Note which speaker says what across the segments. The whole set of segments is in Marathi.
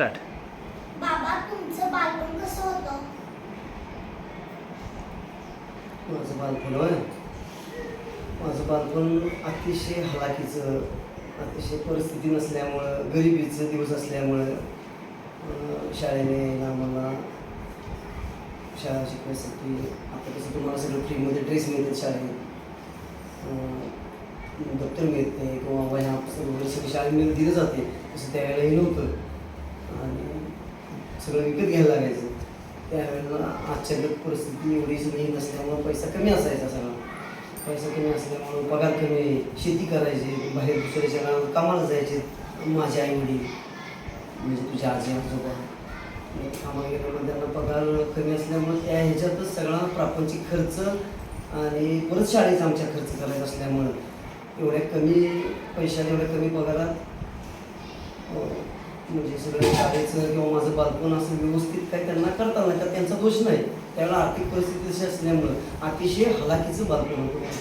Speaker 1: स्टार्ट.
Speaker 2: बाबा तुमचं बालपण कसं होतं?
Speaker 3: माझं बालपण होय. माझं बालपण अतिशय हलाखीचं अतिशय परिस्थिती नसल्यामुळं गरिबीचं दिवस असल्यामुळं शाळेने मला शाळा शिकण्यासाठी आता कसं तुम्हाला सगळं फ्रीमध्ये ड्रेस मिळतात शाळेत. दप्तर मिळते किंवा वह्या पुस्तकं वगैरे सगळं शाळेमध्ये दिलं जाते. तसं त्यावेळेला हे नव्हतं. आणि सगळं विकत घ्यायला लागायचं. त्यावेळेला अचानक परिस्थिती एवढी नाही नसल्यामुळं पैसा कमी असायचा सगळा. पैसा कमी असल्यामुळं पगार कमी शेती करायची बाहेर दुसऱ्याच्या गावात कामाला जायचे माझे आई वडील म्हणजे तुझ्या आजी आजोबा. मग कामाला गेल्यामुळे त्यांना पगार कमी असल्यामुळे त्या ह्याच्यातच सगळा प्रापंचिक खर्च आणि परत शाळेचा आमच्या खर्च करायचा असल्यामुळं एवढ्या कमी पैशाने एवढ्या कमी पगारात हो. म्हणजे सगळं शाळेचं किंवा माझं बालपण असं व्यवस्थित काही त्यांना करता आलं का त्यांचा दोष नाही. त्यावेळेला आर्थिक परिस्थिती तशी असल्यामुळं अतिशय हलाखीचं बालपण होतं.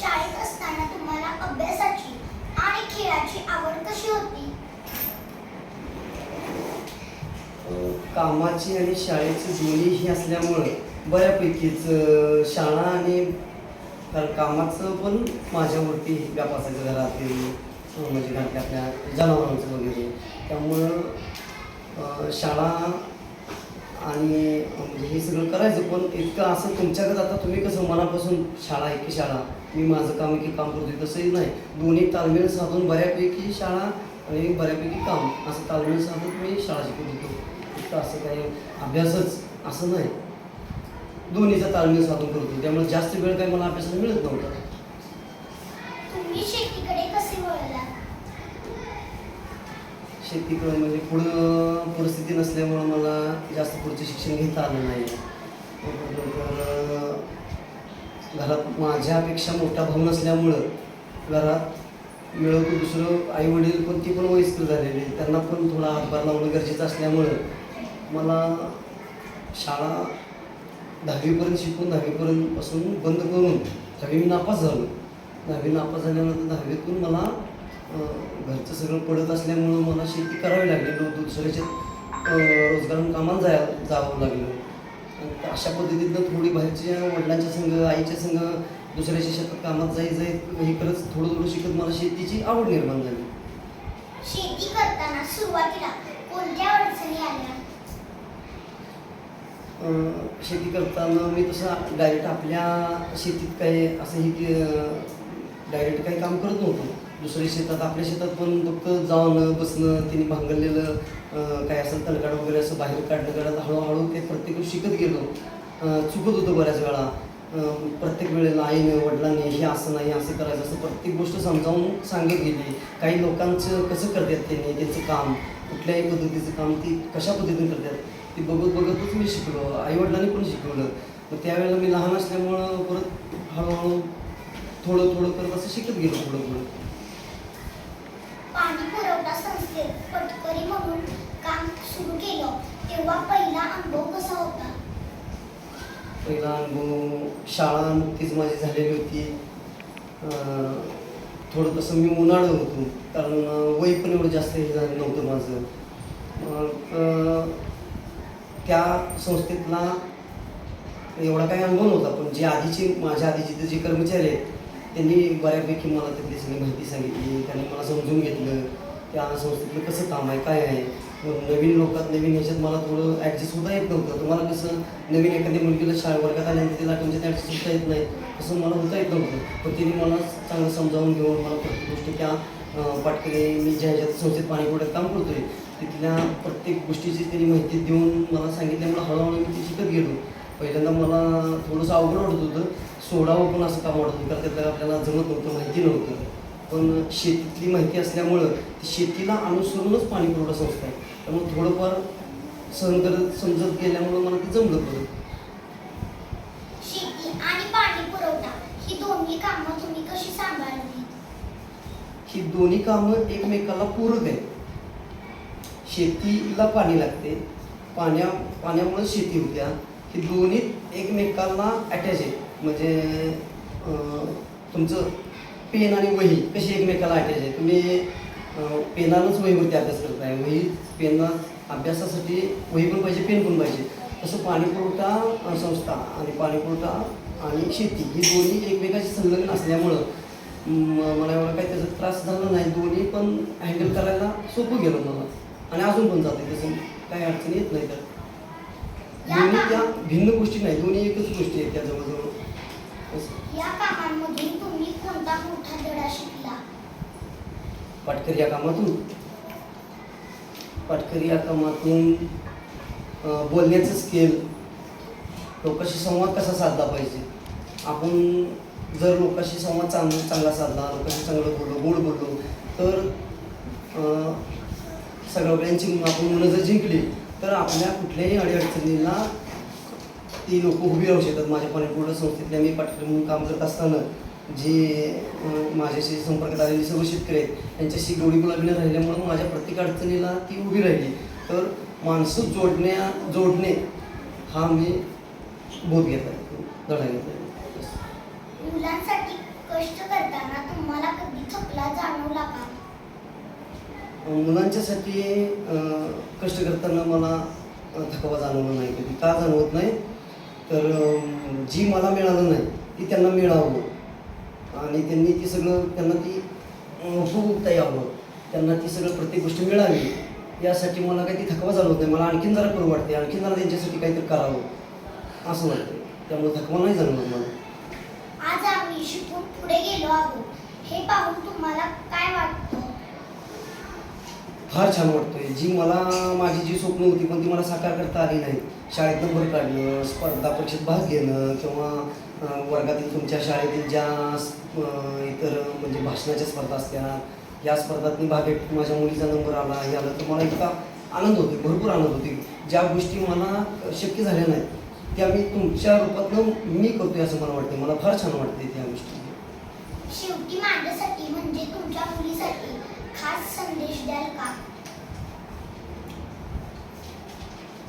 Speaker 2: शाळेत असताना तुम्हाला अभ्यासाची आणि खेळाची आवड कशी होती?
Speaker 3: कामाची आणि शाळेची दोन्ही ही असल्यामुळं बऱ्यापैकीच शाळा आणि कामाचं पण माझ्यावरती व्याप असायचं घरातील. म्हणजे घरातल्या आपल्या जनावरांचं वगैरे. त्यामुळं शाळा आणि म्हणजे हे सगळं करायचं पण इतकं असं तुमच्याकडे आता तुम्ही कसं मनापासून शाळा आहे की शाळा? मी माझं काम आहे की काम करतोय तसंही नाही. दोन्ही ताळमेळ साधून बऱ्यापैकी शाळा आणि बऱ्यापैकी काम. असं ताळमेळ साधून मी शाळा शिकत होतो. इतकं असं काही अभ्यासच असं नाही. दोन्हीचा ताळमेळ साधून करतो त्यामुळे जास्त वेळ काही मला अभ्यासाला मिळत नव्हता
Speaker 2: तुम्ही शेतीकडे कसे वळला
Speaker 3: शेतीकडे म्हणजे पुढं परिस्थिती नसल्यामुळं मला जास्त पुढचं शिक्षण घेता आलं नाही. तर घरात माझ्यापेक्षा मोठा भाऊ नसल्यामुळं घरात मिळवतो दुसरं आई वडील पण ती पण वयस्कर झालेली त्यांना पण थोडा हातभार लावणं गरजेचं असल्यामुळं मला शाळा दहावीपर्यंत शिकून दहावीपर्यंत पासून बंद करून दहावी मी नापास झालो. दहावी नापास झाल्यानंतर दहावीतून मला घरचं सगळं पडत असल्यामुळं मला शेती करावी लागली. नव्हतं दुसऱ्याच्या अं, रोजगार कामाला जाय जावं लागलं. अशा पद्धतीनं थोडी बाहेरच्या वडिलांच्या संग आईच्या संग दुसऱ्याच्या शेतात कामात जाई जाई हे करत थोडं थोडं शिकत मला शेतीची आवड निर्माण झाली.
Speaker 2: शेती करताना सुरुवातीला कोणत्या अडचणी आल्या?
Speaker 3: शेती करताना मी तसं डायरेक्ट आपल्या शेतीत काही असं ही डायरेक्ट काही काम करत नव्हतो. दुसऱ्या शेतात आपल्या शेतात पण फक्त जाणं बसणं तिने भांगरलेलं काय असं तणकाड वगैरे असं बाहेर काढणं काढत हळूहळू ते प्रत्येक शिकत गेलो. चुकत होतं बऱ्याच वेळा. प्रत्येक वेळेला आईनं वडिलांनी हे असं नाही असं करायचं असं प्रत्येक गोष्ट समजावून सांगत गेली काही लोकांचं कसं करतात त्यांनी त्यांचं काम कुठल्याही पद्धतीचं काम ती कशा पद्धतीने करतात ते बघत बघतच मी शिकलो. आईवडिलांनी पण शिकवलं. मग त्यावेळेला मी लहान असल्यामुळं परत हळूहळू थोडं थोडं करत असं शिकत गेलो थोडं थोडं
Speaker 2: पाणी पुरवठा संस्थेत पटकरी म्हणून काम सुरू केलं तेव्हा पहिला अनुभव कसा होता?
Speaker 3: पहिला अनुभव शाळा नुकतीच माझी झालेली होती. अं, थोडं तसं मी उन्हाळं होतो कारण अं, वय पण एवढं जास्त हे झालं नव्हतं माझं. मग अं, त्या संस्थेतला एवढा काही अनुभव नव्हता पण जे आधीचे माझ्या आधीचे जे कर्मचारी आहेत त्यांनी बऱ्यापैकी मला त्यातली सगळी माहिती सांगितली त्यांनी मला समजून घेतलं त्या संस्थेतलं कसं काम आहे काय आहे. मग नवीन लोकात नवीन ह्याच्यात मला थोडं ॲडजस्ट होता येत नव्हतं. तुम्हाला कसं नवीन एखाद्या मुलगीला शाळा वर्गात आल्यानंतर तिला तुमच्यात ॲडजस्ट होता येत नाही तसं मला होता येत नव्हतं. पण तिने मला चांगलं समजावून घेऊन मला प्रत्येक गोष्टी त्या पाटकरी मी ज्या ह्याच्यात संस्थेत पाणीपुरवठ्यात काम करतोय तिथल्या प्रत्येक गोष्टीची त्यांनी माहिती देऊन मला सांगितल्यामुळे हळूहळू मी ती शिकत गेलो. पहिल्यांदा मला थोडंसं अवघड वाटत होतं. सोडावं पण असं काम वाटत होतं कारण त्यातलं आपल्याला जमत नव्हतं माहिती नव्हतं. पण शेतीतली माहिती असल्यामुळं ती शेतीला अनुसरूनच पाणी पुरवठा संस्था आहे. त्यामुळे थोडंफार सहन करत समजत गेल्यामुळं मला ते जमलं परत
Speaker 2: शेती आणि पाणी पुरवठा ही दोन्ही कामं तुम्ही कशी सांभाळली?
Speaker 3: ही दोन्ही कामं एकमेकाला पूरक आहेत. शेतीला पाणी लागते. पाण्या पाण्यामुळे शेती होत्या. ही दोन्ही एकमेकांना अटॅच आहे. म्हणजे तुमचं पेन आणि वही कशी एकमेकाला अटॅच आहे. तुम्ही पेनानंच वहीवरती अभ्यास करत आहे वही पेना अभ्यासासाठी वही पण पाहिजे पेन पण पाहिजे. तसं पाणीपुरवठा संस्था आणि पाणीपुरवठा आणि शेती ही दोन्ही एकमेकाशी संलग्न असल्यामुळं मला एवढा काही त्याचा त्रास झाला नाही. दोन्ही पण हँडल करायला सोपं गेलं मला. आणि अजून पण जाते तसं काही अडचण येत नाही तर दोन्ही त्या भिन्न गोष्टी नाही दोन्ही एकच गोष्टी आहेत त्या जवळजवळ.
Speaker 2: या कामांमधून तुम्ही कोणता मोठा धडा शिकला?
Speaker 3: पाटकर या कामातून? पाटकर या कामातून बोलण्याचं स्केल लोकांशी संवाद कसा साधला पाहिजे? आपण जर लोकांशी संवाद चांग चांगला साधला लोकांशी चांगलं बोललो गोड बोललो तर सगळ्यांची आपण मनं जर जिंकली तर आपल्या कुठल्याही अडीअडचणीला ती लोक उभी राहू शकतात. माझ्या पाणीपुरवठा संस्थेतल्या मी पाटकर म्हणून काम करत असताना जे माझ्याशी संपर्कात आलेले सर्व शेतकरी आहेत त्यांच्याशी गोडी गुलाबीनं राहिल्यामुळं माझ्या प्रत्येक अडचणीला ती उभी राहिली. तर माणसं जोडण्या जोडणे हा मी बोध घेतला धडा
Speaker 2: मुलांसाठी कष्ट करताना तुम्हाला कधी थकला जाणवला का?
Speaker 3: मुलांच्यासाठी कष्ट करताना मला थकवा जाणवला नाही कधी. का जाणवत नाही? तर जी मला मिळालं नाही ती त्यांना मिळावं. आणि त्यांनी ती सगळं त्यांना ती उपभोगता यावं त्यांना ती सगळं प्रत्येक गोष्ट मिळावी. यासाठी मला काही ती थकवा जाणवत नाही. मला आणखीन जरा करू वाटते. आणखीन जरा त्यांच्यासाठी काहीतरी करावं. असं वाटतं. त्यामुळे थकवा नाही जाणवत मला.
Speaker 2: आज आम्ही शिकून पुढे गेलो आहोत. हे पाहून तुम्हाला काय वाटतं?
Speaker 3: फार छान वाटतोय. जी मला माझी जी स्वप्न होती पण ती मला साकार करता आली नाही शाळेत नंबर काढणं स्पर्धा परीक्षेत भाग घेणं किंवा वर्गातील तुमच्या शाळेतील ज्या इतर म्हणजे भाषणाच्या स्पर्धा असतात या स्पर्धातून भाग घेत माझ्या मुलीचा नंबर आला हे आलं तर मला इतका आनंद होतो भरपूर आनंद होते ज्या गोष्टी मला शक्य झाल्या नाहीत त्या मी तुमच्या रूपातनं मी करतोय असं मला वाटते मला फार छान वाटते त्या गोष्टी.
Speaker 2: शेवटी माझ्यासाठी म्हणजे तुमच्या मुलीसाठी खास संदेश द्याल का?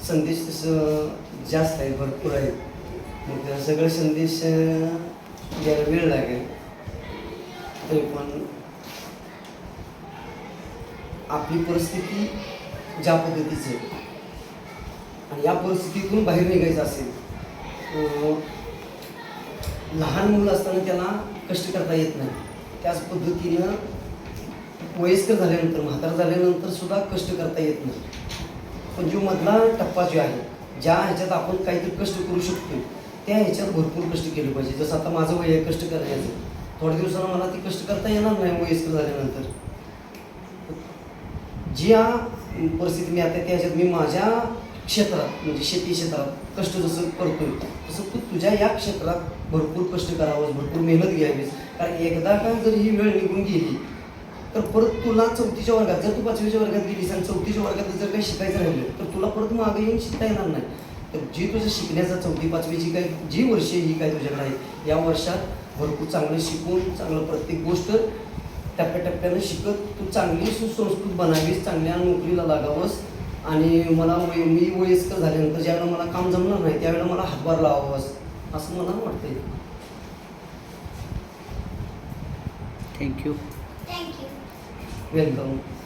Speaker 3: संदेश तसं जास्त आहे भरपूर आहे. मग सगळे संदेश द्यायला वेळ लागेल. तरी पण आपली परिस्थिती ज्या पद्धतीची आहे आणि या परिस्थितीतून बाहेर निघायचं असेल लहान मुलं असताना त्याला कष्ट करता येत नाही. त्याच पद्धतीनं वयस्कर झाल्यानंतर म्हातार झाल्यानंतर सुद्धा कष्ट करता येत नाही. पण जो मधला टप्पा जो आहे ज्या ह्याच्यात आपण काहीतरी कष्ट करू शकतो त्या ह्याच्यात भरपूर कष्ट केले पाहिजे. जसं आता माझं वय आहे कष्ट करण्याचं थोड्या दिवसानं मला ते कष्ट करता येणार नाही वयस्कर झाल्यानंतर. ज्या परिस्थिती मी आता त्या ह्याच्यात मी माझ्या क्षेत्रात म्हणजे शेती क्षेत्रात कष्ट जसं करतोय तसं तू तुझ्या या क्षेत्रात भरपूर कष्ट करावंस भरपूर मेहनत घ्यावीस. कारण एकदा का जर ही वेळ निघून गेली तर परत तुला चौथीच्या वर्गात जर तू पाचवीच्या वर्गात गेलीस आणि चौथीच्या वर्गात जर काही शिकायचं राहिलं तर तुला परत मागे येऊन शिकता येणार नाही. तर जी तुझं शिकण्याचा चौथी पाचवीची काही जी वर्षे ही काय तुझ्याकडे आहे या वर्षात भरपूर चांगलं शिकून चांगलं प्रत्येक गोष्ट टप्प्याटप्प्यानं शिकत तू चांगली सुसंस्कृत बनावीस चांगल्या नोकरीला लागावंस. आणि मला वय मी वयस्कर झाल्यानंतर ज्यावेळेला मला काम जमणार नाही त्यावेळेला मला हातभार लावावंस असं मला वाटतंय.
Speaker 1: Thank you
Speaker 2: thank you
Speaker 3: welcome